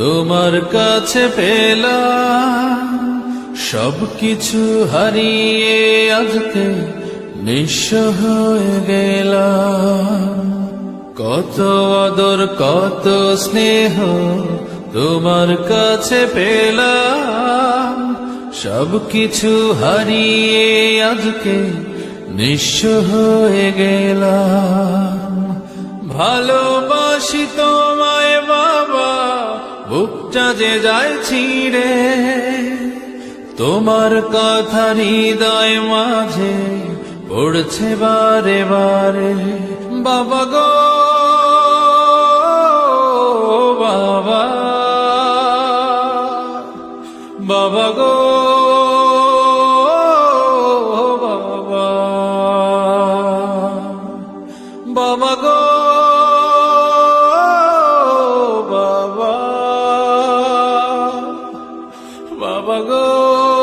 তোমার কাছে পেলাম সব কিছু হারিয়ে আজকে নিঃস্ব হয়ে গেলাম। কত আদর, কত স্নেহ তোমার কাছে পেলাম। সব কিছু হারিয়ে আজকে নিঃস্ব হয়ে গেলাম। ভালোবাসি বাবা বুকটা যে যায় ছিঁড়ে। তোমার কথা হৃদয় মাঝে পড়ছে বারে বারে। বাবা গো, বাবা। বাবা গো, বাবা। বাবা গো। বাবা বাবা গো